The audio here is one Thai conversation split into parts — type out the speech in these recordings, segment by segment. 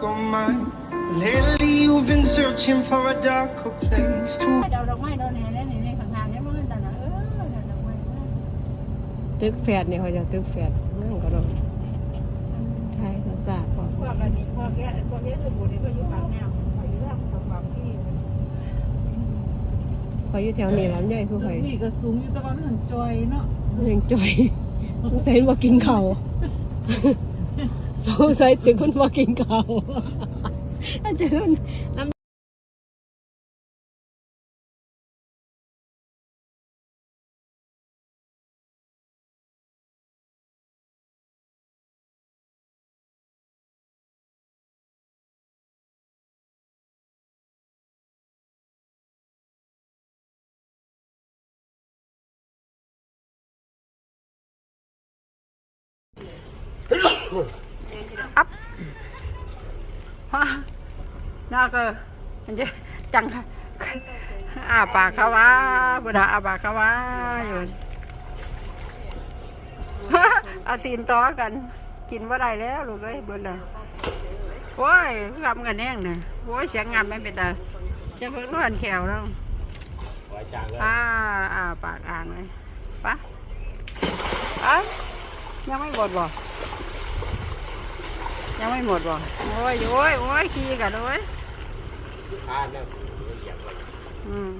your mind. Lately, you've been searching for a darker place to. เดาดอกไม้โดนแห่แนี่ในข้งทางเนี่ยมันแต่ละเออดอกไม้ตึกแฝดเนี่ยเขาจะตึกแฝดนั่งก็โดนไทยเราทราบพอพวกอันนี้พวกแก่พวกแก่สมบูรณ์นี่ก็อยู่ปากแนวไปเรื่องตำบลที่คอยอยู่แถวนี้ร้านใหญ่คือคอยนี่ก็สูงอยู่แตะว่ามันจอยเนาะมันจอยต้องใช้ว่ากินเขา So sorry, the good fucking cow. I just I'm ว่าน่าก็มันจะจังอาปากเขาว่าบุดาอาปากเขาว่าอยู่เอาตีนต้อกัน กินว่าไรแล้วลูกเอ้ยบุญเลยโอ้ยทำกันแน่งเนี่ยโอ้ยเสียงงามไม่เป็นตาจะเพิ่งนวนแขวแล้วอ้าอาปากอ่างเลยปะอะยังไม่หมดบอ ยังไม่หมดบ่โอ้ยโอ้ยโอ้ยขี้กันโอ้ยอ่าเนี่ยเหยียบไว้อืม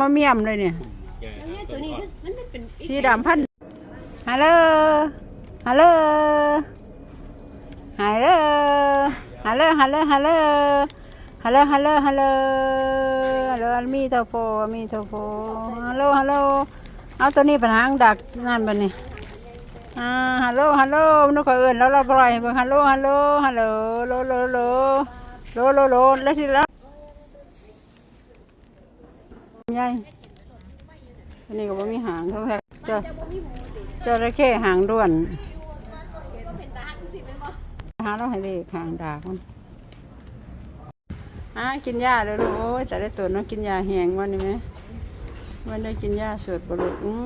มาเมี่ยมเลยเนี่ย ตัวนี้มันเป็นสีดำพันฮัลโหล ฮัลโหล ฮัลโหล ฮัลโหล ฮัลโหล ฮัลโหล ฮัลโหล ฮัลโหล ฮัลโหล ฮัลโหลมีเโฟมีเตาโฟฮัลโหล ฮัลโหล เอาตัวนี้ปัญหาดักนั่นบันนี่อ่าฮัลโหลฮัลโหลมนุกเอื่นแล้วเราปล่อยบงฮัลโหลฮัลโหลฮัลโหลโลโลโลโลโลโลแล้วสิแล้วยายอันนี้ก็บ่มีหางเท่าไหร่จอะจระเข้หางด้วนหาเราให้ดีหางดากมันอ่ากินยาเลยลูกโอ้แต่ได้ตัวน้องกินยาแหงวันนี้ไหม วันได้กินหญ้าสดประหลดอุ้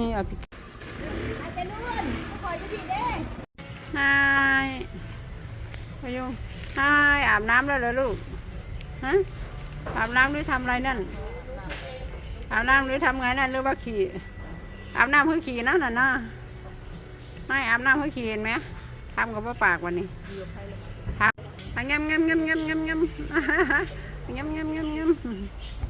ยอภิคาจจะนุ่นขออยู่ดีเด้นายพยุงนายอาบน้ำแล้วเหรอลูก ฮะ อาบน้ำหรือทำอะไรนั่น อาบน้ำหรือทำไงนั่นหรือว่าขี่ อาบน้ำเพื่อขี่นั่นน่ะนะไม่อาบน้ำเพื่อขี่เห็นไหมทำกับว่าปากวันนี้ทำงำงำงำงำงำงำงำงำงำ